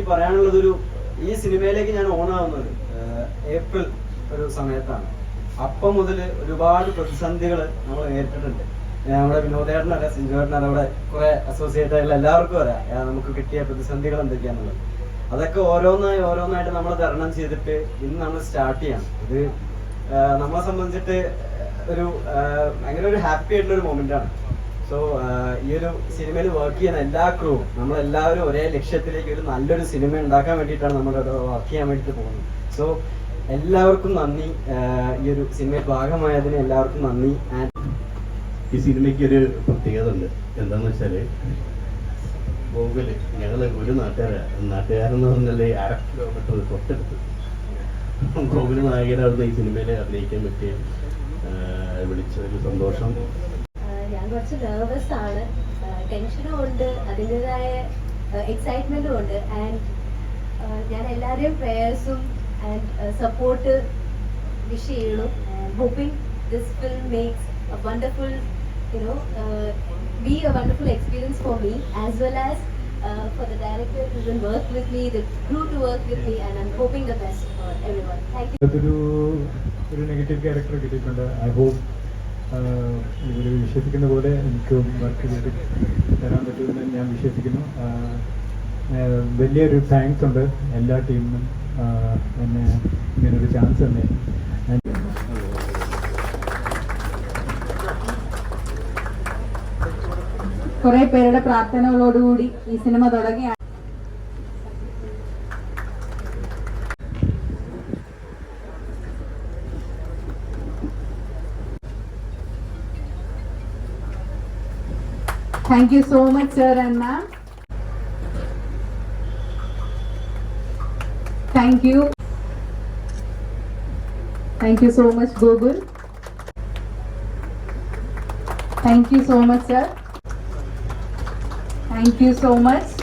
ഈ പറയാനുള്ളത് ഒരു ഈ സിനിമയിലേക്ക് ഞാൻ ഓണാവുന്നത് ഏപ്രിൽ ഒരു സമയത്താണ്. അപ്പം മുതൽ ഒരുപാട് പ്രതിസന്ധികൾ നമ്മൾ നേരിട്ടിട്ടുണ്ട്. നമ്മുടെ അറിയാം സിഞ്ചുവേട്ടൻ അവിടെ കുറെ അസോസിയേറ്റ് ആയിട്ടുള്ള എല്ലാവർക്കും അറിയാം. നമുക്ക് കിട്ടിയ പ്രതിസന്ധികൾ എന്തൊക്കെയാണെന്നുള്ളത് അതൊക്കെ ഓരോന്നായി ഓരോന്നായിട്ട് നമ്മൾ തരണം ചെയ്തിട്ട് ഇന്ന് നമ്മൾ സ്റ്റാർട്ട് ചെയ്യണം. ഇത് നമ്മളെ സംബന്ധിച്ചിട്ട് ഒരു ഭയങ്കര ഒരു ഹാപ്പി ആയിട്ടുള്ള ഒരു മൊമെന്റ് ആണ്. സോ ഈ ഒരു സിനിമയിൽ വർക്ക് ചെയ്യുന്ന എല്ലാ ക്രൂവും നമ്മളെല്ലാവരും ഒരേ ലക്ഷ്യത്തിലേക്ക് ഒരു നല്ലൊരു സിനിമ ഉണ്ടാക്കാൻ വേണ്ടിയിട്ടാണ് നമ്മൾ വർക്ക് ചെയ്യാൻ വേണ്ടിയിട്ട് പോകുന്നത്. സോ എല്ലാവർക്കും നന്ദി. ഈ ഒരു സിനിമയിൽ ഭാഗമായതിന് എല്ലാവർക്കും നന്ദി. ഈ സിനിമയ്ക്ക് ഒരു പ്രത്യേകത ഉണ്ട്. എന്താന്ന് വെച്ചാൽ ഗോകുൽ ഞങ്ങൾ ഒരു നാട്ടുകാരാ. നാട്ടുകാരെന്ന് പറഞ്ഞാൽ അര കിലോമീറ്റർ തൊട്ടടുത്ത്. ഗോകുൽ നായകനായിരുന്നു ഈ സിനിമയിൽ അഭിനയിക്കാൻ പറ്റിയ വിളിച്ചൊരു സന്തോഷം. ഞാൻ കുറച്ച് നെർവസ് ആണ് ടെൻഷനും ഉണ്ട് അതിന്റെതായ എക്സൈറ്റ്മെന്റും ഉണ്ട് ആൻഡ് ഞാൻ എല്ലാവരെയും പ്രേയേഴ്സും ആൻഡ് സപ്പോർട്ട് വിഷ് ചെയ്യണു hoping this film makes a wonderful you know be a wonderful experience for me as well as for the director who work with with me, the crew to work with me, and um hoping the best for everyone. Thank you. അതൊരു ഒരു negative character കിട്ടിയിട്ടുണ്ട് I hope ഇവർ വിശ്വസിക്കുന്ന പോലെ എനിക്ക് work ചെയ്ത് തരാൻ പറ്റുമെന്ന് ഞാൻ വിശ്വസിക്കുന്നു. വലിയൊരു താങ്ക്സ് ഉണ്ട് എല്ലാ ടീമിനും എന്നെ ഇങ്ങനൊരു ചാൻസ് തന്നെ. കുറെ പേരുടെ പ്രാർത്ഥനകളോടുകൂടി ഈ സിനിമ തുടങ്ങി. Thank you so much sir and ma'am thank you thank you so much Google thank you so much sir Thank you so much.